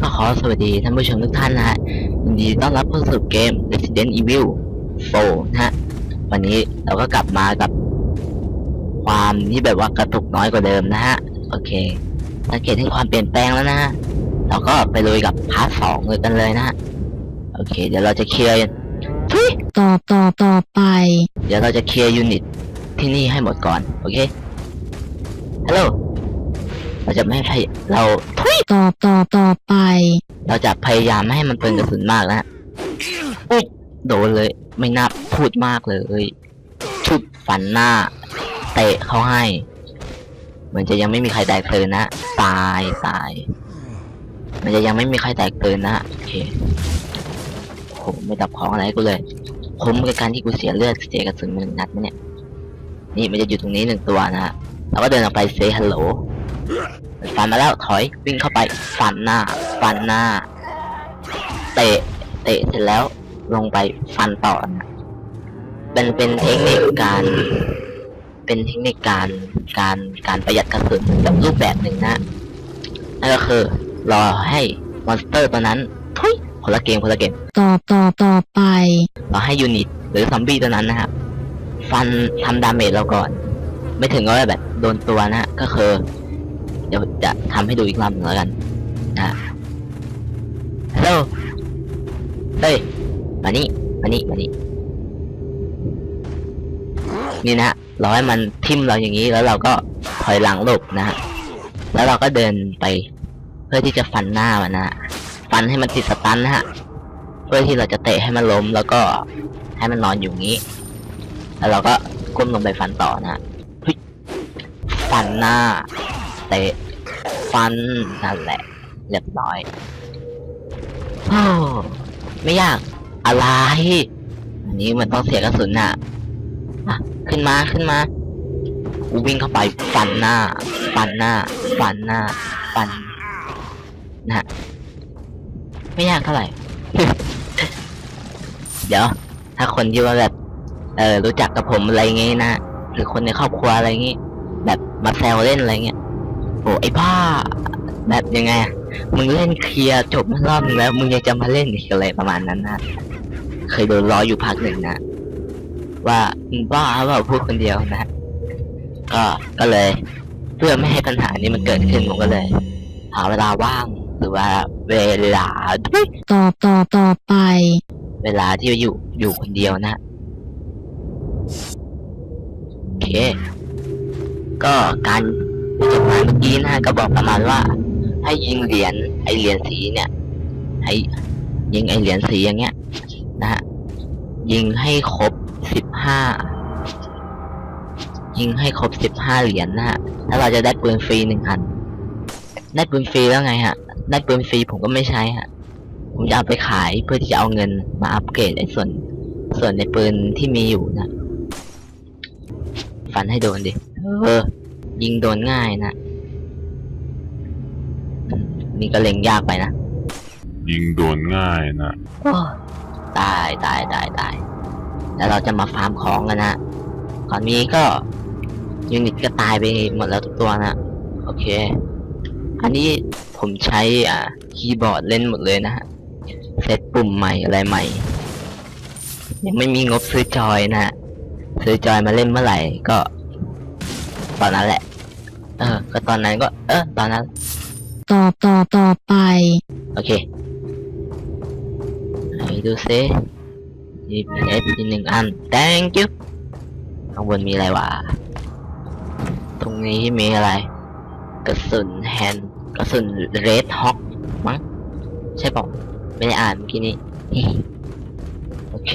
ก็ขอสวัสดีท่านผู้ชมทุกท่านนะฮะยินดีต้อนรับเข้าสู่เกม Resident Evil 4นะฮะ วันนี้เราก็กลับมากับ ความที่แบบว่ากระตุกน้อยกว่าเดิมนะฮะ โอเคสังเกตถึงความเปลี่ยนแปลงแล้วนะฮะเราก็ไปลุยกับพาร์ทสองเลยกันเลยนะฮะ โอเค เดี๋ยวเราจะเคลียร์ทุยต่อต่อต่อไป เดี๋ยวเราจะเคลียร์ยูนิตที่นี่ให้หมดก่อน โอเคฮัลโหลเราจะไม่ให้เราทุย ต่อต่อต่อไป เราจะพยายามไม่ให้มันเปลืองกระสุนมากนะฮะอุ๊ยโดนเลย ไม่น่าพูดมากเลยชุบฟันหน้า เตะเขาให้ เหมือนจะยังไม่มีใครแตกเตื่นนะตายตาย มันจะยังไม่มีใครแตกเตื่นนะโอเคโหไม่ดับของอะไรกูเลยคุ้มกับการที่กูเสียเลือดเสียกระสุนหนึ่งนัดไหมเนี่ย นี่มันจะอยู่ตรงนี้หนึ่งตัวนะฮะเราก็เดินออกไปเซฮัลโหล ฟันมาแล้วถอยวิ่งเข้าไปฟันหน้า ฟันหน้า เตะ เตะเสร็จแล้วลงไปฟันต่อนะเป็นเป็นเทคนิคการ เป็นเทคนิคการการการประหยัดกระสุนแบบรูปแบบหนึ่งนะนั่นก็คือรอให้มอนสเตอร์ตัวนั้นทุยคนละเกมคนละเกมต่อต่อต่อไปเราให้ยูนิตหรือซอมบี้ตัวนั้นนะครับฟันทำดาเมจเราก่อน ไม่ถึงก็แบบโดนตัวนะฮะก็คือ เดี๋ยวจะทำให้ดูอีกรอบหนึ่งแล้วกันนะฮะฮัลโหลเฮ้ยมานี่มานี่มานี่นี่นะฮะเราให้มันทิ่มเราอย่างนี้แล้วเราก็ถอยหลังหลบนะฮะแล้วเราก็เดินไป เพื่อที่จะฟันหน้ามันนะฮะฟันให้มันติดสตันนะฮะเพื่อที่เราจะเตะให้มันล้มแล้วก็ให้มันนอนอยู่งี้ แล้วเราก็ก้มลงไปฟันต่อนะฮะฟันหน้า เตะฟันนั่นแหละเรียบร้อยอไม่ยากอะไร อันนี้มันต้องเสียกระสุนนะอะขึ้นมาขึ้นมากูวิ่งเข้าไปฟันหน้า ฟันหน้า ฟันหน้า ฟันนะฮะไม่ยากเท่าไหร่ เดี๋ยว ถ้าคนที่ว่าแบบ เออรู้จักกับผมอะไรเงี้ยนะ หรือคนในครอบครัวอะไรเงี้ยแบบมาแซวเล่นอะไรเงี้ย โอ้ไอ้บ้า แบบยังไงอะมึงเล่นเคลียร์จบมารอบนึงแล้ว มึงยังจะมาเล่นอีกอะไรประมาณนั้นนะเคยโดนล้ออยู่พักหนึ่งนะ ว่ามึงบ้าเปล่าพูดคนเดียวนะ ก็ก็เลย เพื่อไม่ให้ปัญหานี้มันเกิดขึ้นผมก็เลย หาเวลาว่างหรือว่าเวลาต่อต่อต่อไป เวลาที่อยู่อยู่คนเดียวนะโอเค ก็การ จดหมายเมื่อกี้นะก็บอกประมาณว่า ให้ยิงเหรียญไอเหรียญสีเนี่ย ให้ยิงไอเหรียญสีอย่างเงี้ย นะฮะยิงให้ครบสิบห้ายิงให้ครบสิบห้าเหรียญนะฮะแล้วเราจะได้ปืนฟรีหนึ่งอันได้ปืนฟรีแล้วไงฮะ ได้ปืนฟรีผมก็ไม่ใช้ฮะ ผมจะเอาไปขายเพื่อที่จะเอาเงินมาอัปเกรดไอส่วน ส่วนในปืนที่มีอยู่นะ ฟันให้โดนดิ เออ ยิงโดนง่ายนะอืมนี่ก็เล็งยากไปนะ ยิงโดนง่ายนะโอ้ตายตายตายตาย แล้วเราจะมาฟาร์มของกันนะก่อนนี้ก็ยูนิตก็ตายไปหมดแล้วทุกตัวนะ โอเค อันนี้ผมใช้อ่าคีย์บอร์ดเล่นหมดเลยนะฮะ เซตปุ่มใหม่อะไรใหม่ ยังไม่มีงบซื้อจอยนะฮะซื้อจอยมาเล่นเมื่อไหร่ก็ตอนนั้นแหละ เออก็ตอนนั้นก็ เออตอนนั้น ต่อต่อต่อไป โอเคไหนดูซิยีเอสอีกหนึ่งอัน thank you ข้างบนมีอะไรวะ ตรงนี้มีอะไร กระสุนแฮนด์กระสุนเรดฮอกมั้งใช่ป่ะไม่ได้อ่านเมื่อกี้นี้ โอเค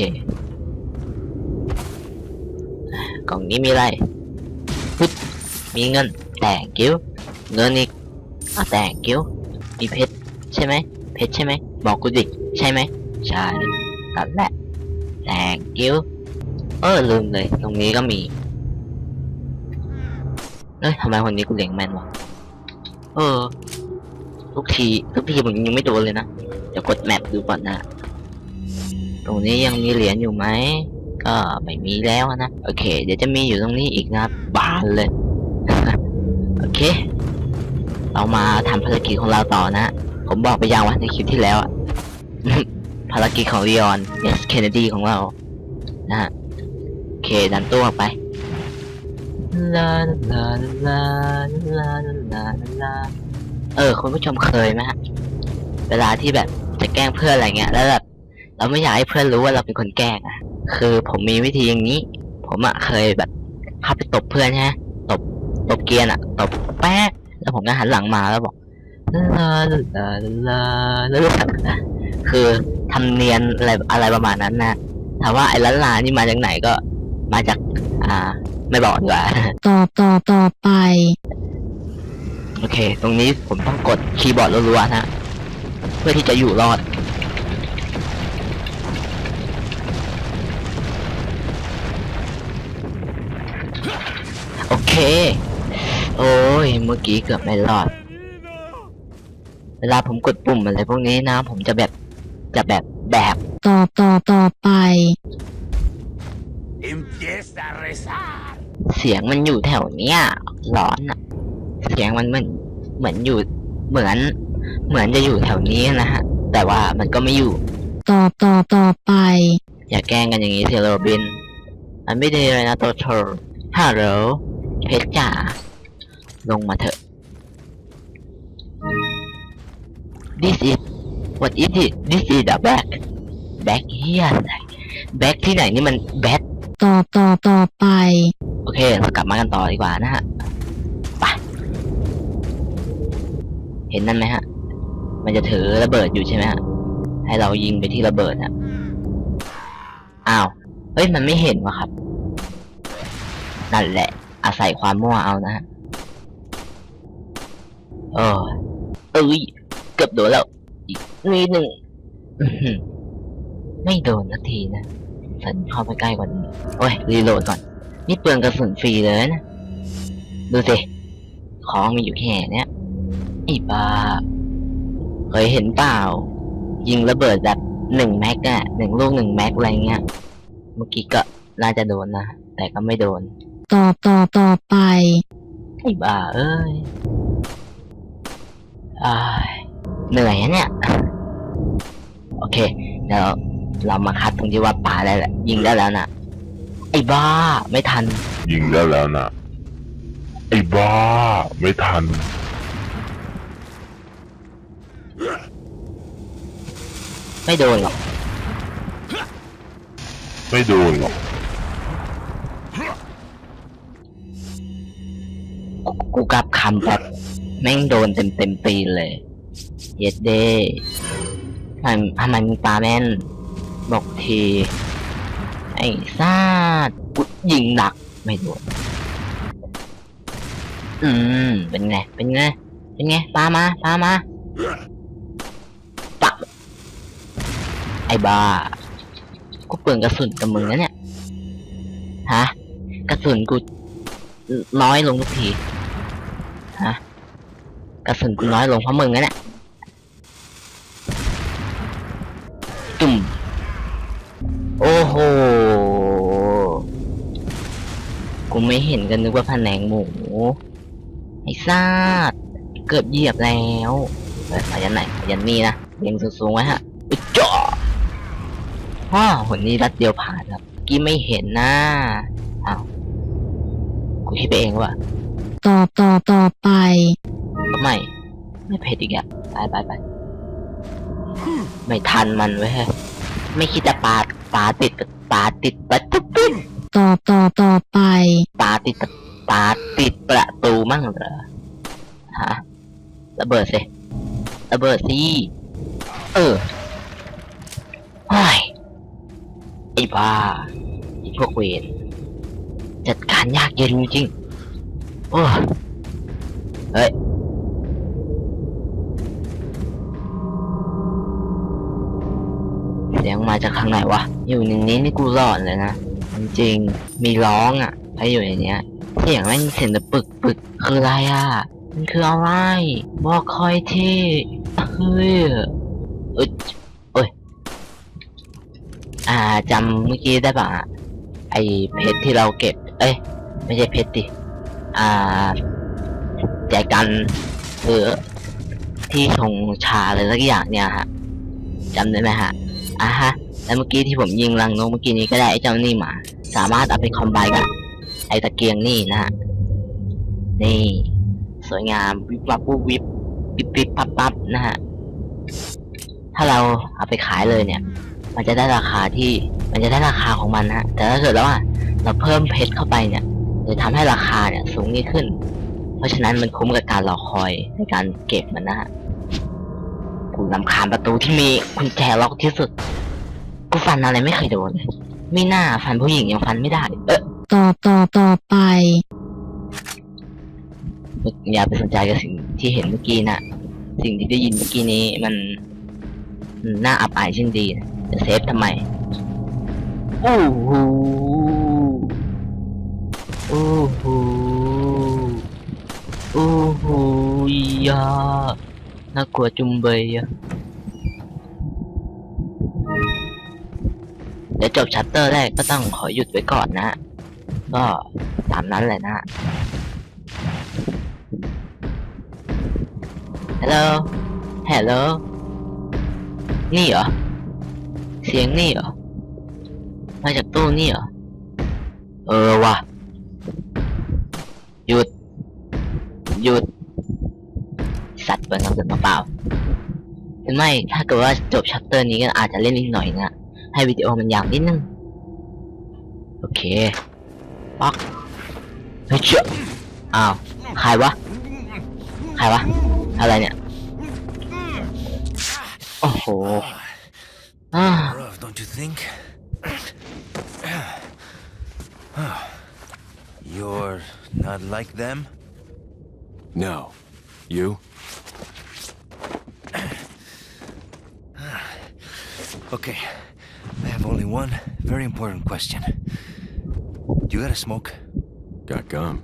กล่องนี้มีอะไรปึ๊บ มีเงิน thank you เงินอีกอะ thank you มีเพชรใช่ไหมเพชรใช่ไหมบอกกูดิใช่ไหมใช่นั่นแหละแ thank you เออลืมเลย ตรงนี้ก็มีเอ้ยทำไมคนนี้กูเล็งแมนวะเออทุกทีทุกทีผมยังไม่โดนเลยนะเดี๋ยวกดแมปดูก่อนนะ ตรงนี้ยังมีเหรียญอยู่ไหมก็ไม่มีแล้วนะ โอเค เดี๋ยวจะมีอยู่ตรงนี้อีกนะบานเลย โอเค เรามาทำภารกิจของเราต่อนะผผมบอกไปยังว่าในคลิปที่แล้วอะ ภารกิจของลีออนเอสเคนเนดีของเรา นะฮะโอเค ดันตัวออกไปลาลาลาลาลาลาลาเออ คุณผู้ชมเคยไหมฮะ เวลาที่แบบจะแกล้งเพื่อนอะไรเงี้ย แล้วแบบเราไม่อยากให้เพื่อนรู้ว่าเราเป็นคนแกล้งอะคือผมมีวิธีอย่างนี้ ผมอะเคยแบบเข้าไปตบเพื่อนใช่ไหม ตบเกียนอะตบแป๊กแล้วผมก็หันหลังมาแล้วบอกลาลาลาลาแล้วแบบคือทำเนียนอะไรอะไรประมาณนั้นนะถามว่าไอ้ล้านลานี่มาจากไหนก็มาจาก อ่า ไม่บอกดีกว่าตอบตอบต่อไป โอเค ตรงนี้ผมต้องกดคีย์บอร์ดรัวๆนะเพื่อที่จะอยู่รอดโอเค โอ้ย เมื่อกี้เกือบไม่รอด เวลาผมกดปุ่มอะไรพวกนี้นะ ผมจะแบบ จะแบบแบบตอบตอบต่อไป Empieza a rezar. เสียงมันอยู่แถวเนี้ยร้อนอะเสียงมันเหมือนเหมือนอยู่เหมือน เหมือนจะอยู่แถวนี้นะฮะ แต่ว่ามันก็ไม่อยู่ตอบตอบต่อไป อย่าแกล้งกันอย่างนี้สิโรบิน มันไม่ดีเลยนะตัวเธอฮัลโหลเพชรจ๋า ลงมาเถอะ This is what is it This is the back back เฮียอะไร back ที่ไหนนี่มัน back ตอบตอบต่อไป โอเคเรากลับมากันต่อดีกว่านะฮะไปเห็นนั่นไหมฮะ มันจะถือระเบิดอยู่ใช่ไหมฮะ ให้เรายิงไปที่ระเบิดฮะอ้าว เฮ้ย มันไม่เห็นวะครับ นั่นแหละ อาศัยความมั่วเอานะฮะ โอ้ยเอ้ยเกือบโดนแล้วอีกนิดหนึ่งอื้อหือไม่โดนสักทีนะฉันเข้าไปใกล้กว่านี้โอ้ยรีโหลดก่อน นี่เปลืองกระสุนฟรีเลยนะ ดูสิ ของมีอยู่แค่เนี้ยไอ้บ้าเคยเห็นเปล่า ยิงระเบิดแบบหนึ่งแม็กอะหนึ่งลูกหนึ่งแม็กอะไรเงี้ย เมื่อกี้ก็น่าจะโดนนะ แต่ก็ไม่โดนตอบตอบต่อไปไอ้บ้าเอ้ยอ้าย เหนื่อยอะเนี่ย โอเค เดี๋ยวเรามาคัดตรงที่ว่าป่าได้แหละยิงได้แล้วนะไอ้บ้า ไม่ทัน ยิงได้แล้วนะไอ้บ้า ไม่ทัน ไม่โดนหรอก ไม่โดนหรอกกูกลับคำแบบ แม่งโดนเต็มเต็มๆตีเลยเย็ดเด้ทำไมทำไมมึงตาแม่น บอกที ไอ้ซาดกูยิงหนักไม่โดน อืม เป็นไง เป็นไง เป็นไง ปามา ปามาปักไอ้บ้า กูเปลืองกระสุนกับมึงนะเนี่ย ฮะ กระสุนกูน้อยลงทุกที ฮะ กระสุนกูน้อยลงเพราะมึงนะเนี่ยจุ่มโอ้โห กูไม่เห็นกันนึกว่าแผนงหมู ไอ้ซาดเกือบเหยียบแล้วเปิดยันไหนยันนี่นะเรียงสูงๆไว้ฮะอุ๊ยจ่อฮ่าหนนี้รัดเดียวผ่านครับ กี้ไม่เห็นนะอ้าว กูคิดไปเองว่าตอบตอบต่อไป ไม่ ไม่เผ็ดอีกอะไปไปไปไม่ทันมันเว้ยไม่คิดจะปาดปาติดปาติดประตูปุ๊บตอบตอบต่อไปปาติดปาติดประตูมั่งเหรอฮะระเบิดสิระเบิดสิเออโอ้ยไอ้บ้าไอ้พวกเวรจัดการยากเย็นจริงๆโอ้ยเฮ้ย เสียงมาจากข้างไหนวะ อยู่ในนี้นี่กูหลอนเลยนะ จริง มีร้องอะถ้าอยู่ในเนี้ย เสียงแม่งเสียงต่ปึกปึกคืออะไรอะ มันคืออะไร บอกคอยที่เฮ้ยอ้ยเอ้ย อ่าจำเมื่อกี้ได้ปะไอเพชรที่เราเก็บ เอ้ย ไม่ใช่เพชรดิ อ่า แจกันหรืออที่ชงชาอะไรสักอย่างเนี่ยฮะจำได้ไหมฮะ อะฮะ แล้วเมื่อกี้ที่ผมยิงรังนกเมื่อกี้นี้ก็ได้ไอ้เจ้านี่มา สามารถเอาไปคอมไบกับไอ้ตะเกียงนี่นะฮะ นี่ สวยงามวิบวับวุบวิบปิบปิบปับปับนะฮะ ถ้าเราเอาไปขายเลยเนี่ย มันจะได้ราคาที่ มันจะได้ราคาของมันนะฮะ แต่ถ้าเกิดแล้วว่าเราเพิ่มเพชรเข้าไปเนี่ยจะทำให้ราคาเนี่ยสูงยิ่งขึ้น เพราะฉะนั้นมันคุ้มกับการรอคอยในการเก็บมันนะฮะ กูลำคาญประตูที่มีกุญแจล็อกที่สุด กูฟันอะไรไม่เคยโดนเลยไม่น่าฟันผู้หญิงยังฟันไม่ได้ เออต่อต่อต่อไป อย่าไปสนใจกับสิ่งที่เห็นเมื่อกี้นะสิ่งที่ได้ยินเมื่อกี้นี้มันมันน่าอับอายเช่นดีนะจะเซฟทำไมโอ้โหโอ้โหโอ้โหยา น่ากลัวจุงเบยอะเดี๋ยวจบชัตเตอร์แรกก็ต้องขอหยุดไว้ก่อนนะ ก็ตามนั้นแหละนะฮัลโหลฮัลโหลนี่เหรอ เสียงนี่เหรอ มาจากตู้นี่เหรอ เออว่ะ หยุด หยุด สัตว์เปิดคำสั่งเปล่าๆหรือไม่ถ้าเกิดว่าจบชัปเตอร์นี้ก็อาจจะเล่นอีกหน่อยนะให้วิดีโอมันยาวนิดนึง โอเคปักเฮ้ยเจ้าอ้าวใครวะใครวะ อะไรเนี่ย โอ้โหอ่า Rough, don't you think? You're not like them? No. You? Okay, I have only one very important question. You got a smoke? Got gum.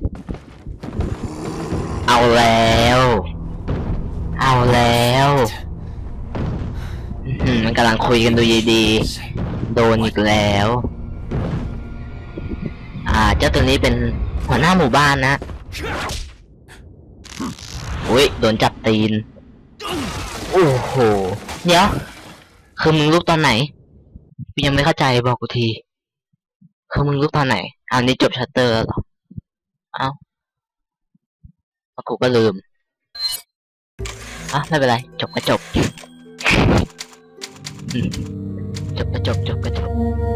เอาแล้ว เอาแล้วอื้อหือมันกำลังคุยกันดูดีๆ โดนอีกแล้ว อ่า เจ้าตัวนี้เป็นหัวหน้าหมู่บ้านนะ อุ้ยโดนจับตีน โอ้โห เดี๋ยว คือมึงรูปตอนไหนกูยังไม่เข้าใจบอกกูที คือมึงรูปตอนไหนอ้าวนี่จบชัตเตอร์แล้วหรอเอ้าแล้วกูก็ลืมอะไม่เป็นไร จบก็จบจบก็จบจบก็จบ